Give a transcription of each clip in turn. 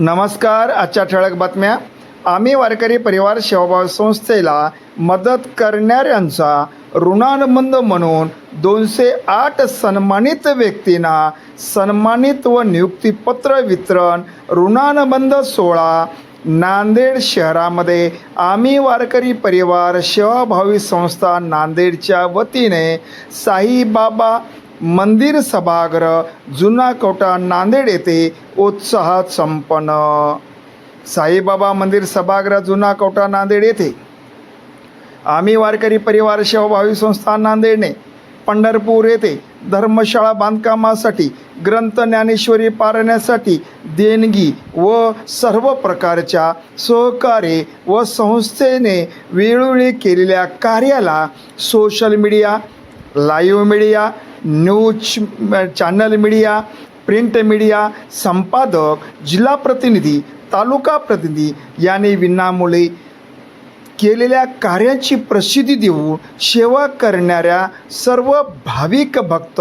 नमस्कार आजच्या ठळक बातम्या. आम्ही वारकरी परिवार सेवाभाव संस्थेला मदत करणाऱ्यांचा ऋणानुबंध म्हणून दोनशे आठ सन्मानित व्यक्तींना सन्मानित व नियुक्तीपत्र वितरण ऋणानुबंध सोहळा नांदेड शहरामध्ये. आम्ही वारकरी परिवार सेवाभावी संस्था नांदेडच्या वतीने साईबाबा मंदिर सभागृह जुना कोटा नांदेड येथे उत्साहात संपन्न. साईबाबा मंदिर सभागृह जुना कोटा नांदेड येथे. आम्ही वारकरी परिवार सेवाभावी संस्था नांदेडने पंढरपूर येथे धर्मशाळा बांधकामासाठी ग्रंथ ज्ञानेश्वरी पारण्यासाठी देणगी व सर्व प्रकारच्या सहकार्य व संस्थेने वेळोवेळी केलेल्या कार्याला social media live media news channel media print media संपादक जिल्हा प्रतिनिधी तालुका प्रतिनिधी यांनी विनामुळे केलेल्या कार्याची प्रसिद्धी देऊन सेवा करणाऱ्या सर्व भाविक भक्त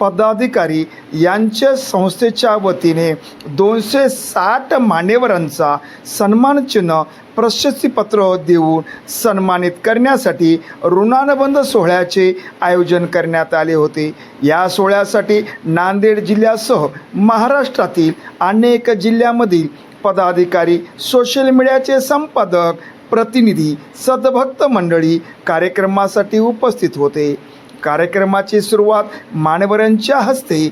पदाधिकारी यांच्या संस्थेच्या वतीने दोनशे साठ मान्यवरांचा सन्मानचिन्ह प्रशस्तीपत्र देऊन सन्मानित करण्यासाठी ऋणानुबंध सोहळ्याचे आयोजन करण्यात आले होते. या सोहळ्यासाठी नांदेड जिल्ह्यासह महाराष्ट्रातील अनेक जिल्ह्यामधील पदाधिकारी सोशल मीडियाचे संपादक प्रतिनिधी सद्भक्त मंडळी कार्यक्रमासाठी उपस्थित होते. कार्यक्रमाची सुरुवात मान्यवरांच्या हस्ते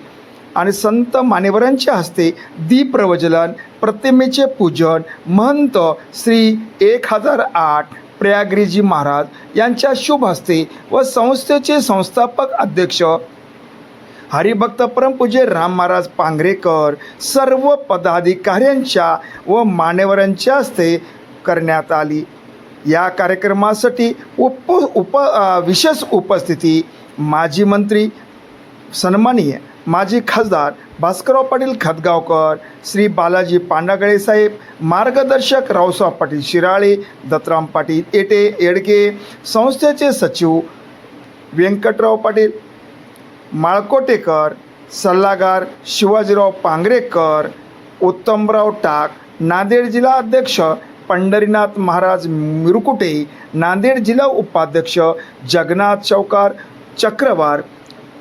आणि संत मान्यवरांच्या हस्ते दीप्रवजलन प्रतिमेचे पूजन महंत श्री एक हजार आठ प्रयागरीजी महाराज यांच्या शुभ हस्ते व संस्थेचे संस्थापक अध्यक्ष हरिभक्त परमपूजे राम महाराज पांगरेकर सर्व पदाधिकाऱ्यांच्या व मान्यवरांच्या हस्ते करण्यात आली. या कार्यक्रमासाठी उप उप विशेष उपस्थिती माजी मंत्री सन्माननीय माजी खासदार भास्करराव पाटील खतगावकर श्री बालाजी पांडागळे साहेब मार्गदर्शक रावसाहेब पाटील शिराळे दत्तराम पाटील एटे येडगे संस्थेचे सचिव व्यंकटराव पाटील माळकोटेकर सल्लागार शिवाजीराव पांगरेकर उत्तमराव टाक नांदेड जिल्हा अध्यक्ष पंढरीनाथ महाराज मिरकुटे नांदेड जिल्हा उपाध्यक्ष जगन्नाथ चौकार चक्रवार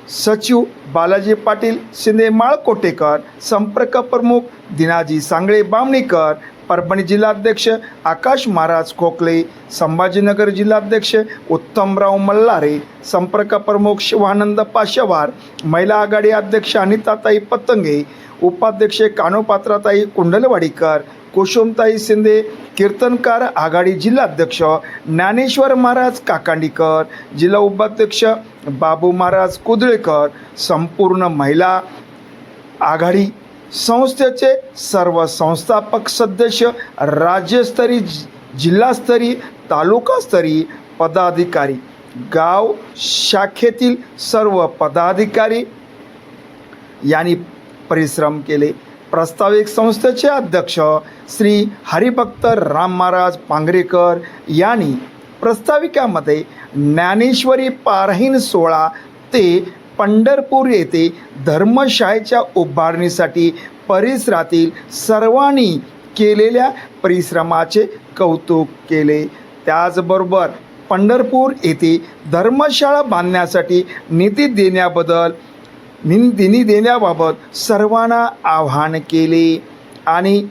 सचिव बालाजी पाटील शिंदे माळकोटेकर संपर्क प्रमुख दिनाजी सांगळे बामणीकर परभणी जिल्हाध्यक्ष आकाश महाराज खोकले संभाजीनगर जिल्हाध्यक्ष उत्तमराव मल्हारे संपर्क प्रमुख शिवानंद पाशवार महिला आघाडी अध्यक्ष अनिताताई पतंगे उपाध्यक्ष कानोपात्राताई कुंडलवाडीकर कुसुमताई शिंदे कीर्तनकार आघाडी जिल्हाध्यक्ष ज्ञानेश्वर महाराज काकांडीकर जिल्हा उपाध्यक्ष बाबू महाराज कुदळेकर संपूर्ण महिला आघाडी संस्थेचे सर्व संस्थापक सदस्य राज्यस्तरीय जि- जिल्हास्तरीय तालुकास्तरीय पदाधिकारी गाव शाखेतील सर्व पदाधिकारी यांनी परिश्रम केले. प्रस्ताविक संस्थेचे अध्यक्ष श्री हरिभक्त राम महाराज पांगरेकर यांनी प्रस्ताविकामध्ये ज्ञानेश्वरी पारहीन सोळा ते पंढरपूर येथे धर्मशाळेच्या उभारणीसाठी परिसरातील सर्वांनी केलेल्या परिश्रमाचे कौतुक केले. त्याचबरोबर पंढरपूर येथे धर्मशाळा बांधण्यासाठी निधी देण्याबद्दल निधी देण्याबाबत सर्वांना आव्हान केले आणि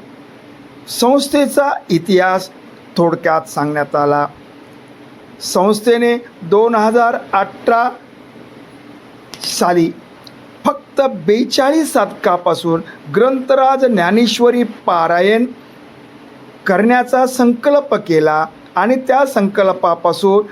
संस्थेचा इतिहास थोडक्यात सांगण्यात आला. संस्थेने दोन हजार अठरा साली फक्त बेचाळीस शतकापासून ग्रंथराज ज्ञानेश्वरी पारायण करण्याचा संकल्प केला आणि त्या संकल्पापासून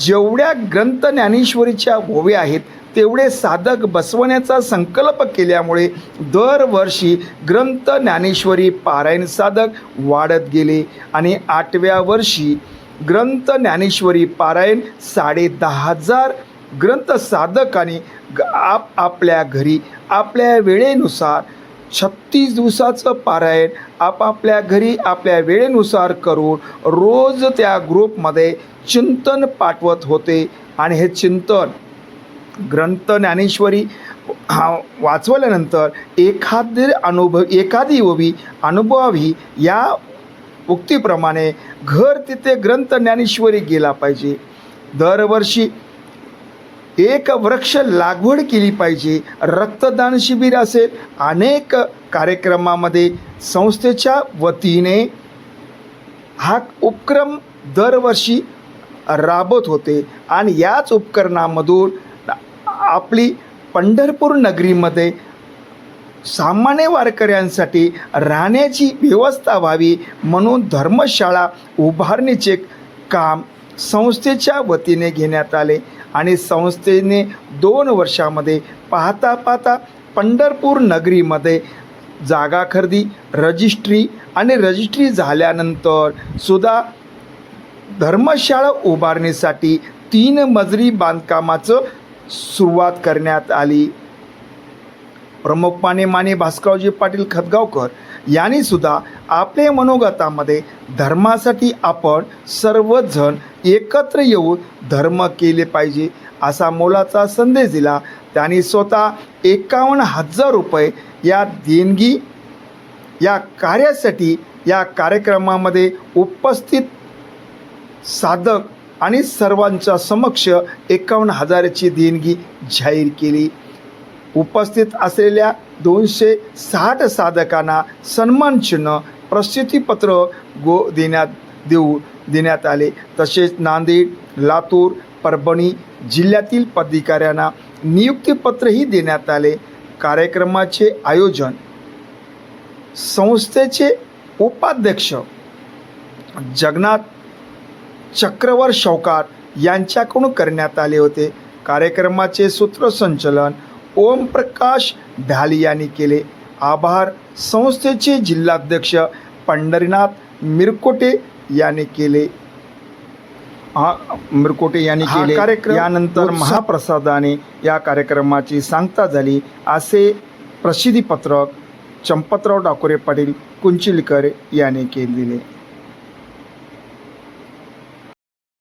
जेवढ्या ग्रंथ ज्ञानेश्वरीच्या ओव्या आहेत तेवढे साधक बसवण्याचा संकल्प केल्यामुळे दरवर्षी ग्रंथ ज्ञानेश्वरी पारायण साधक वाढत गेले आणि आठव्या वर्षी ग्रंथ ज्ञानेश्वरी पारायण साडे दहा हजार ग्रंथसाधकाने ग आप आपल्या घरी आपल्या वेळेनुसार छत्तीस दिवसाचं पारायण आपापल्या घरी आपल्या वेळेनुसार करून रोज त्या ग्रुपमध्ये चिंतन पाठवत होते. आणि हे चिंतन ग्रंथ ज्ञानेश्वरी हा वाचवल्यानंतर एखादी अनुभव एखादी ओवी अनुभवावी या उक्तीप्रमाणे घर तिथे ग्रंथ ज्ञानेश्वरी गेला पाहिजे. दरवर्षी एक वृक्ष लागवड केली पाहिजे. रक्तदान शिबिर असेल. अनेक कार्यक्रमामध्ये संस्थेच्या वतीने हा उपक्रम दरवर्षी राबत होते. आणि याच उपकरणामधून आपली पंढरपूर नगरीमध्ये सामान्य वारकऱ्यांसाठी राहण्याची व्यवस्था व्हावी म्हणून धर्मशाळा उभारणीचे काम संस्थेच्या वतीने घेण्यात आले आणि संस्थेने दोन वर्षामध्ये पाहता पाहता पंढरपूर नगरीमध्ये जागा खरेदी रजिस्ट्री आणि रजिस्ट्री झाल्यानंतर सुद्धा धर्मशाळा उभारणीसाठी तीन मजरी बांधकामाचं सुरुवात करण्यात आली. प्रमुख माने माने भास्कररावजी पाटील खतगावकर यांनीसुद्धा आपल्या मनोगतामध्ये धर्मासाठी आपण सर्वजण एकत्र येऊन धर्म केले पाहिजे असा मोलाचा संदेश दिला. त्यांनी स्वतः एकावन्न हजार रुपये या देणगी या कार्यासाठी या कार्यक्रमामध्ये उपस्थित साधक आणि सर्वांच्या समक्ष एकावन्न हजाराची देणगी जाहीर केली. उपस्थित असलेल्या दोनशे साठ साधकांना सन्मानचिन्ह प्रसिद्धीपत्र गो देण्यात देऊ देण्यात आले. तसेच नांदेड लातूर परभणी जिल्ह्यातील पदाधिकाऱ्यांना नियुक्तीपत्रही देण्यात आले. कार्यक्रमाचे आयोजन संस्थेचे उपाध्यक्ष जगन्नाथ चक्रवर शौकार यांच्याकडून करण्यात आले होते. कार्यक्रमाचे सूत्रसंचलन ओमप्रकाश ढाली यांनी केले. आभार संस्थेचे जिल्हाध्यक्ष पंढरीनाथ मिरकोटे यांनी केले. हा मिरकोटे यांनी केले. कार्यक्रम यानंतर महाप्रसादाने या कार्यक्रमाची सांगता झाली. असे प्रसिद्धीपत्रक चंपतराव डाकोरे पाटील कुंचिलकर यांनी केले